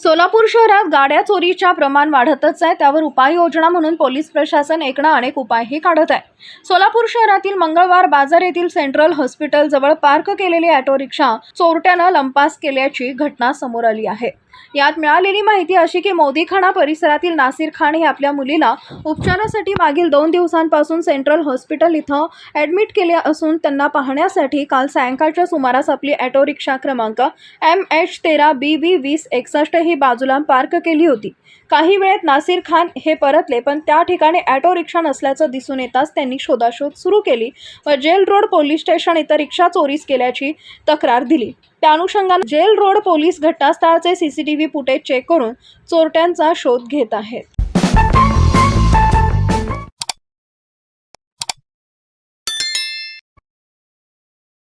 सोलापूर शहरात गाड्या चोरीच्या प्रमाण वाढतच आहे. त्यावर उपाययोजना म्हणून पोलीस प्रशासन एकना अनेक उपायही काढत आहे. सोलापूर शहरातील मंगळवार बाजार येथील सेंट्रल हॉस्पिटल जवळ पार्क केलेली ऑटो रिक्षा चोरट्यानं लंपास केल्याची घटना समोर आली आहे. यात मिळालेली माहिती अशी की मोदीखाना परिसरातील नासिर खान हे आपल्या मुलीला उपचारासाठी मागील दोन दिवसांपासून सेंट्रल हॉस्पिटल इथं ॲडमिट केले असून त्यांना पाहण्यासाठी काल सायंकाळच्या सुमारास आपली ऑटो रिक्षा क्रमांक एम एच तेरा बी वी वीस एकसष्ट ही बाजूला पार्क केली होती. काही वेळेत नासिर खान हे परतले पण त्या ठिकाणी ऑटो रिक्षा नसल्याचं दिसून येताच त्यांनी शोधाशोध सुरू केली व जेल रोड पोलीस स्टेशन इथं रिक्षा चोरीस केल्याची तक्रार दिली. त्या अनुषंगाने जेल रोड पोलीस घटनास्थळाचे सीसीटीव्ही फुटेज चेक करून चोरट्यांचा शोध घेत आहेत.